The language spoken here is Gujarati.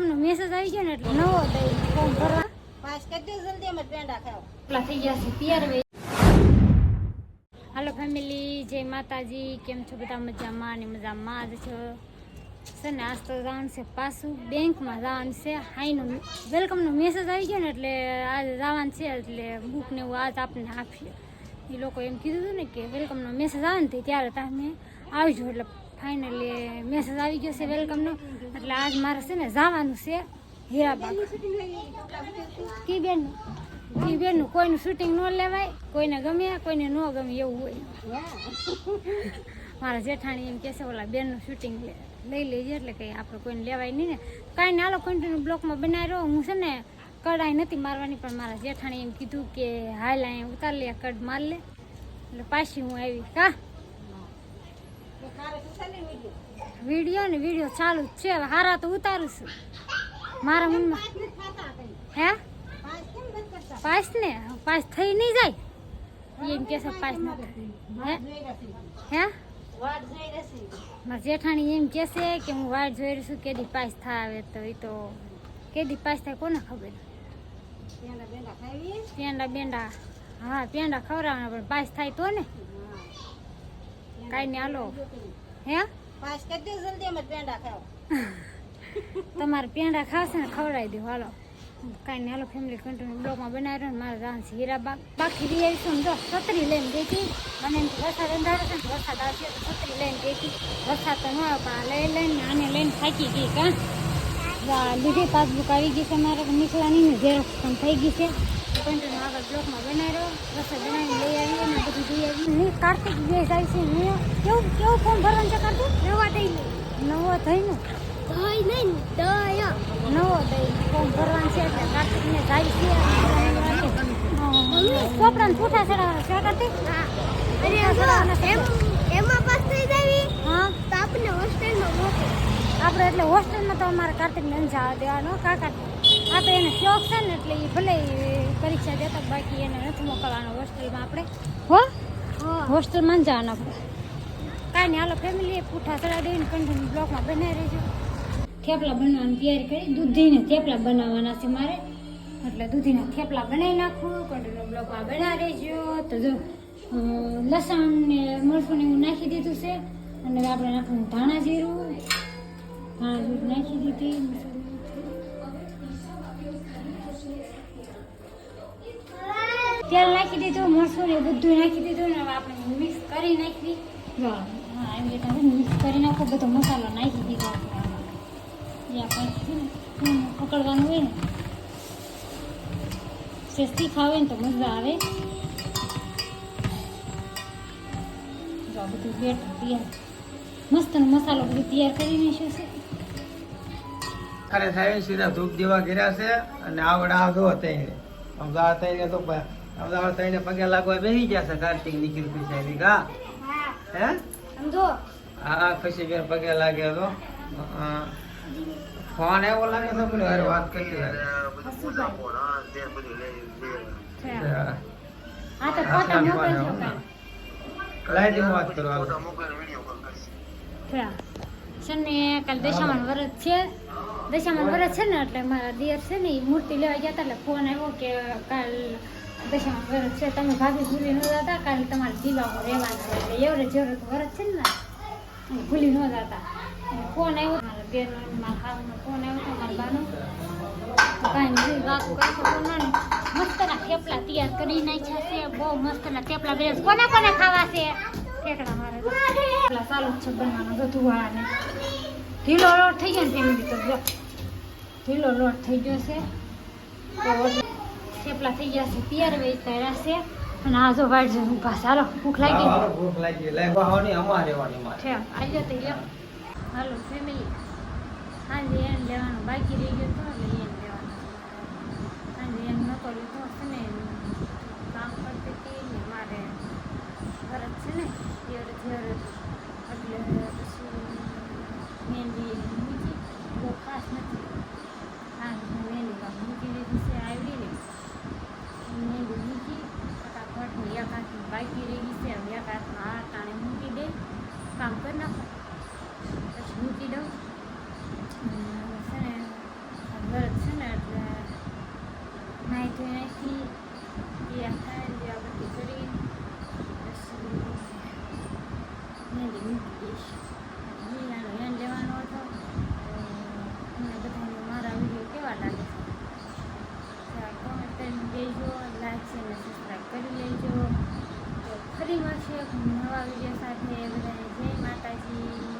વેલકમનો મેસેજ આવી ગયો ને એટલે નવો દઈ ફોર્મ ભરવા. પાસ કરજો જલ્દી અમે પેંડા ખાવ. એટલા થઈ ગયા છે તૈયાર હાલો ફેમિલી જય માતાજી. કેમ છો બધા? મજામાં ને મજામાં જ છો? છે ને આજ તો જવાનું છે પાછું. બેંકમાં જવાનું છે. હાઈનો વેલકમનો મેસેજ આવી ગયો ને એટલે આજે જવાનું છે એટલે બુક ને એવું આજ આપણને આપીએ. એ લોકો એમ કીધું હતું ને કે વેલકમનો મેસેજ આવે ને ત્યારે તમે આવજો. એટલે ફાઇનલી મેસેજ આવી ગયો છે વેલકમનો એટલે આજ મારે છે ને જવાનું છે હીરાબાગ. કી બેન, કી બેનનું કોઈનું શૂટિંગ ન લેવાય, કોઈને ગમે, કોઈને ન ગમે એવું હોય. મારા જેઠાણી એમ કહેશે ઓલા બેનનું શૂટિંગ લઈ લેજે, એટલે કંઈ આપણે કોઈને લેવાય નહીં ને. કાંઈ ને આલો કન્ટિન્યુ બ્લોકમાં બનાવી રહ્યો હું છે ને કડાઈ નથી મારવાની, પણ મારા જેઠાણી એમ કીધું કે, હાલ અહીંયા ઉતાર લે કડ માર લે. એટલે પાછી હું આવી. કા? વીડિયો ને વીડિયો ચાલુ જ છે. હારા તો ઉતારું છું મારા મનમાં હે? પાસ ને? પાસ થઈ નહીં જાય? એમ કે છે પાસ ન હે? હે? મારા જેઠાણી એમ કહેશે કે હું વાટ જોઈ રહી છું કેદી પાસ થાય આવે તો એ તો કેદી પાસ થાય કોને ખબર? પેંડા બેંડા હા પેંડા ખવડાવવાના પણ પાસ થાય તો ને કાંઈ નહીં હાલો. હે? પાસ કરી દો જલ્દી અમે પેંડા ખાવ. તમારે પેંડા ખાવશે ને ખવડાવી દઉં હાલો. કાંઈ નહીં હાલો ફેમિલી કન્ટિન્યુ બ્લોગમાં બનાવી રહ્યો ને મારે જવાનું છે હીરાબાગ બાકી રહી આવીશું જો છત્રી લઈને ગઈ મને એમ વરસાદ અંધારો છે ને વરસાદ આવશે તો છત્રી લઈને ગઈ વરસાદ તો ન આવ્યો પણ લઈ લઈને આને લઈને થાકી ગઈ કાં. બીજી પાસબુક આવી ગઈ છે મારે નીકળવાની ને ઝેરોક્ષ પણ થઈ ગઈ છે. કન્ટિન્યુ આગળ બ્લોકમાં બનાવ્યો. રસોઈ બનાવીને લઈ આવીએ ને બધું લઈ આવીએ. ને કાર્તિક ગેસ આવી છે ને કેવું કેવું ફોર્મ ભરવાનું છે કાર્તિક? નવા દઈ નવો થઈને દઈ નહીં દયા. નવો દઈ ફોર્મ ભરવાનું છે એટલે કાર્તિકને જાય છે. ચોપડાને પૂઠા ચડાવવાના છે કાર્તિક? એમાં પાસ થઈ જાવી? હા. તો આપણે હોસ્ટેલમાં મોકલે. આપણે એટલે હોસ્ટેલમાં તો અમારે કાર્તિકને નથી જવા દેવાનો કાકા આ તો એને શોખ છે ને એટલે એ ભલે પરીક્ષા દેતા બાકી એને નથી મોકલવાનો હોસ્ટેલમાં આપણે. હો? હોસ્ટેલમાં જ જવાનું આપણે? કાંઈ નહીં હાલો ફેમિલી પૂઠા ચડાવી દઈને કન્ટિન્યુ બ્લોકમાં બનાવી રહેજો. થેપલા બનાવવાની તૈયારી કરી. દૂધીને થેપલા બનાવવાના છે મારે. એટલે દૂધીના થેપલા બનાવી નાખું કંઠીનો બ્લોકમાં બનાવી રહેજો. તો જો લસણ ને મરચું એવું નાખી દીધું છે. અને આપણે નાખવાનું ધાણા જીરું. ધાણા જીરું નાખી દીધી. તેલ નાખી દીધું મરસું ને બધું નાખી દીધું ને આપણે મિક્સ કરી નાખી જો હા એવી રીતે મિક્સ કરી નાખો બધો મસાલો નાખી દીધો આપણે હમ, પકડવાનું હોય ને. સસ્તી ખાવે ને તો મજા આવે. જો બધું બેટર તૈયાર. મસ્ત મસાલો બધું તૈયાર કરી નાખ્યો છે. અરે સાહેબ સીધા ધૂપ દેવા કર્યા છે અને આવડ આ જો તઈને અમદાવાદ તઈને તો અમદાવાદ તઈને પગે લાગવા બેસી ગયા છે કાર્તિક નિખિલ પીસાઈ ગા હે? સમજો? હા પછી બેન પગે લાગે તો. ફોન એવો લાગે તો પેલો હારે વાત કરી લે. હા તો ફોટા મોકલજો કાંઈ. લાઈટ વાત કરો હાલો. થયા. છે ને કાલ દશામાન વ્રત છે. દશામાન વ્રત છે ને એટલે મારા દિયર છે ને એ મૂર્તિ લેવા ગયા હતા એટલે ફોન આવ્યો કે કાલ વ્રત છે, તમે ભાભી ભૂલી ન જતા કાલ તમારે દીવામાં રહેવાનું છે. એટલે એવરે જેવડે તો વ્રત છે ને ભૂલી ન જતા. ફોન આવ્યો મારા બેનનો ને મારા હાવનો ફોન આવ્યો હતો મારા બાનો તો કાંઈ નહીં વાતું કરશો ફોનમાં મસ્તના થેપલા તૈયાર કરી નાખ્યા છે, બહુ મસ્તના થેપલા ખાવા છે? ઠેકડા મારે તો. થેપલા ચાલુ છે બનવાનો બધું ઢીલો લોટ થઈ ગયો ને ફેમિલી તો ઢીલો લોટ થઈ ગયો છે. તો થેપલા થઈ ગયા છે તૈયાર વેચ કર્યા છે અને આ જો વાટ જો ઊભા હાલો ભૂખ લાગી ભૂખ લાગી લાગી આવવાની અમારે રહેવાની મારે છે આજે તો લ્યો હાલો ફેમિલી સાંજે એમ લેવાનું બાકી રહી ગયું તો એટલે એમ લેવાનું સાંજે એમ નતો લીધો છે ને કામ કરતી હતી ને મારે ભરત છે ને એ ઘર એટલે પછી મહેંદી મૂકી બહુ ખાસ નથી હા મહેંદી મૂકી દીધી છે આવડી એને લીંબુ ડીશ જીરાનો એન લેવાનો હતો. તમને બધાને મારા વીડિયો કેવા લાગે છે? કોમેન્ટ કરીને દેજો લાઈક છે અને સબસ્ક્રાઈબ કરી લેજો. તો ફરી મળશે નવા વીડિયો સાથે. બધાને જય માતાજી.